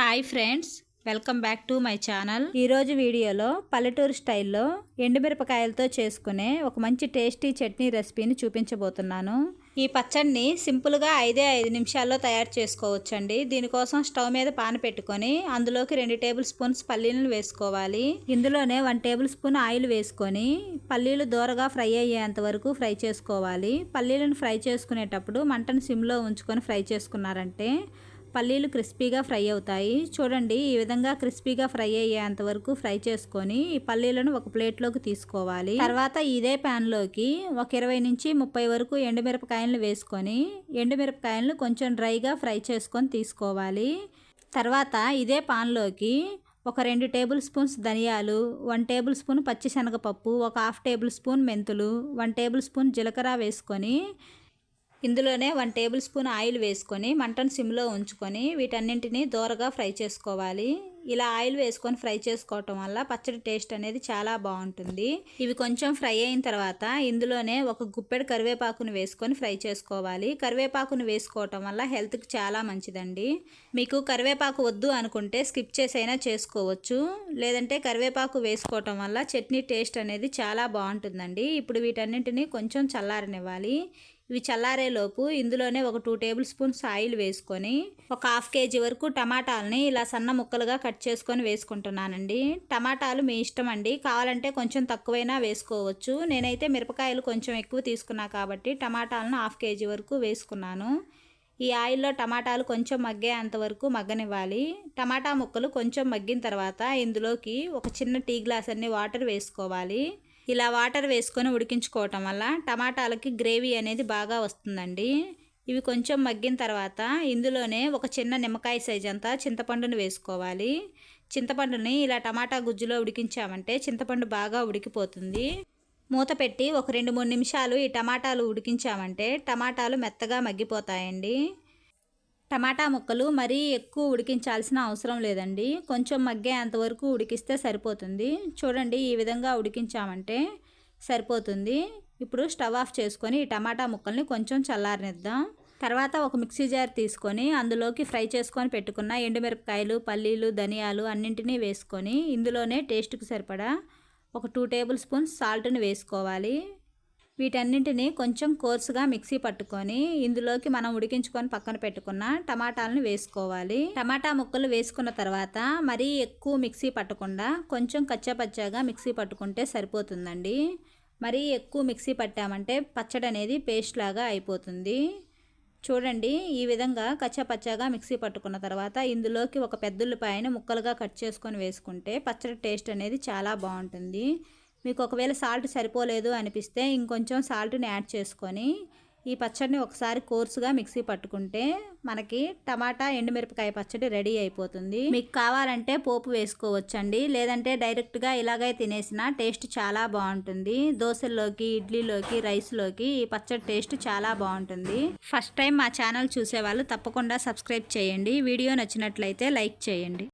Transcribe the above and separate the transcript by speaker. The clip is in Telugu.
Speaker 1: Hi friends welcome back to my channel ఈరోజు వీడియోలో పల్లెటూరు స్టైల్లో ఎండుమిరపకాయలతో చేసుకునే ఒక మంచి టేస్టీ చట్నీ రెసిపీని చూపించబోతున్నాను. ఈ పచ్చడిని సింపుల్గా ఐదే ఐదు నిమిషాల్లో తయారు చేసుకోవచ్చండి. దీనికోసం స్టవ్ మీద పాన పెట్టుకొని అందులోకి రెండు టేబుల్ స్పూన్స్ పల్లీలను వేసుకోవాలి. ఇందులోనే వన్ టేబుల్ స్పూన్ ఆయిల్ వేసుకొని పల్లీలు దూరగా ఫ్రై అయ్యేంత వరకు ఫ్రై చేసుకోవాలి. పల్లీలను ఫ్రై చేసుకునేటప్పుడు మంటను సిమ్లో ఉంచుకొని ఫ్రై చేసుకున్నారంటే పల్లీలు క్రిస్పీగా ఫ్రై అవుతాయి. చూడండి ఈ విధంగా క్రిస్పీగా ఫ్రై అయ్యేంత వరకు ఫ్రై చేసుకొని ఈ పల్లీలను ఒక ప్లేట్లోకి తీసుకోవాలి. తర్వాత ఇదే ప్యాన్లోకి ఒక ఇరవై నుంచి ముప్పై వరకు ఎండుమిరపకాయలను వేసుకొని ఎండుమిరపకాయలను కొంచెం డ్రైగా ఫ్రై చేసుకొని తీసుకోవాలి. తర్వాత ఇదే పాన్లోకి ఒక రెండు టేబుల్ స్పూన్స్ ధనియాలు వన్ టేబుల్ స్పూన్ పచ్చిశనగపప్పు ఒక హాఫ్ టేబుల్ స్పూన్ మెంతులు వన్ టేబుల్ స్పూన్ జీలకర్ర వేసుకొని ఇందులోనే వన్ టేబుల్ స్పూన్ ఆయిల్ వేసుకొని మంటను సిమ్లో ఉంచుకొని వీటన్నింటినీ దూరగా ఫ్రై చేసుకోవాలి. ఇలా ఆయిల్ వేసుకొని ఫ్రై చేసుకోవటం వల్ల పచ్చడి టేస్ట్ అనేది చాలా బాగుంటుంది. ఇవి కొంచెం ఫ్రై అయిన తర్వాత ఇందులోనే ఒక గుప్పెడు కరివేపాకును వేసుకొని ఫ్రై చేసుకోవాలి. కరివేపాకును వేసుకోవటం వల్ల హెల్త్కి చాలా మంచిదండి. మీకు కరివేపాకు వద్దు అనుకుంటే స్కిప్ చేసైనా చేసుకోవచ్చు. లేదంటే కరివేపాకు వేసుకోవటం వల్ల చట్నీ టేస్ట్ అనేది చాలా బాగుంటుందండి. ఇప్పుడు వీటన్నింటినీ కొంచెం చల్లారనివ్వాలి. ఇవి చల్లారేలోపు ఇందులోనే ఒక టూ టేబుల్ స్పూన్స్ ఆయిల్ వేసుకొని ఒక హాఫ్ కేజీ వరకు టమాటాలని ఇలా సన్న ముక్కలుగా కట్ చేసుకొని వేసుకుంటున్నానండి. టమాటాలు మీ ఇష్టం అండి. కావాలంటే కొంచెం తక్కువైనా వేసుకోవచ్చు. నేనైతే మిరపకాయలు కొంచెం ఎక్కువ తీసుకున్నా కాబట్టి టమాటాలను హాఫ్ కేజీ వరకు వేసుకున్నాను. ఈ ఆయిల్లో టమాటాలు కొంచెం మగ్గేంత వరకు మగ్గనివ్వాలి. టమాటా ముక్కలు కొంచెం మగ్గిన తర్వాత ఇందులోకి ఒక చిన్న టీ గ్లాస్ అన్ని వాటర్ వేసుకోవాలి. ఇలా వాటర్ వేసుకొని ఉడికించుకోవటం వల్ల టమాటాలకి గ్రేవీ అనేది బాగా వస్తుందండి. ఇవి కొంచెం మగ్గిన తర్వాత ఇందులోనే ఒక చిన్న నిమ్మకాయ సైజ్ అంతా చింతపండును వేసుకోవాలి. చింతపండుని ఇలా టమాటా గుజ్జులో ఉడికించామంటే చింతపండు బాగా ఉడికిపోతుంది. మూత పెట్టి ఒక రెండు మూడు నిమిషాలు ఈ టమాటాలు ఉడికించామంటే టమాటాలు మెత్తగా మగ్గిపోతాయండి. టమాటా ముక్కలు మరీ ఎక్కువ ఉడికించాల్సిన అవసరం లేదండి. కొంచెం మగ్గే అంతవరకు ఉడికిస్తే సరిపోతుంది. చూడండి ఈ విధంగా ఉడికించామంటే సరిపోతుంది. ఇప్పుడు స్టవ్ ఆఫ్ చేసుకొని ఈ టమాటా ముక్కల్ని కొంచెం చల్లారనిద్దాం. తర్వాత ఒక మిక్సీ జార్ తీసుకొని అందులోకి ఫ్రై చేసుకొని పెట్టుకున్న ఎండుమిరపకాయలు పల్లీలు ధనియాలు అన్నింటినీ వేసుకొని ఇందులోనే టేస్ట్కి సరిపడా ఒక టూ టేబుల్ స్పూన్స్ సాల్ట్ని వేసుకోవాలి. వీటన్నింటిని కొంచెం కోర్సుగా మిక్సీ పట్టుకొని ఇందులోకి మనం ఉడికించుకొని పక్కన పెట్టుకున్న టమాటాలను వేసుకోవాలి. టమాటా ముక్కలు వేసుకున్న తర్వాత మరీ ఎక్కువ మిక్సీ పట్టకుండా కొంచెం కచ్చాపచ్చాగా మిక్సీ పట్టుకుంటే సరిపోతుందండి. మరీ ఎక్కువ మిక్సీ పట్టామంటే పచ్చడి అనేది పేస్ట్ లాగా అయిపోతుంది. చూడండి ఈ విధంగా కచ్చాపచ్చాగా మిక్సీ పట్టుకున్న తర్వాత ఇందులోకి ఒక పెద్దుల్లిపాయను ముక్కలుగా కట్ చేసుకొని వేసుకుంటే పచ్చడి టేస్ట్ అనేది చాలా బాగుంటుంది. మీకు ఒకవేళ సాల్ట్ సరిపోలేదు అనిపిస్తే ఇంకొంచెం సాల్ట్ని యాడ్ చేసుకొని ఈ పచ్చడిని ఒకసారి కోర్సుగా మిక్సీ పట్టుకుంటే మనకి టమాటా ఎండుమిరపకాయ పచ్చడి రెడీ అయిపోతుంది. మీకు కావాలంటే పోపు వేసుకోవచ్చండి. లేదంటే డైరెక్ట్గా ఇలాగే తినేసిన టేస్ట్ చాలా బాగుంటుంది. దోశల్లోకి ఇడ్లీలోకి రైస్లోకి ఈ పచ్చడి టేస్ట్ చాలా బాగుంటుంది. ఫస్ట్ టైం మా ఛానల్ చూసేవాళ్ళు తప్పకుండా సబ్స్క్రైబ్ చేయండి. వీడియో నచ్చినట్లయితే లైక్ చేయండి.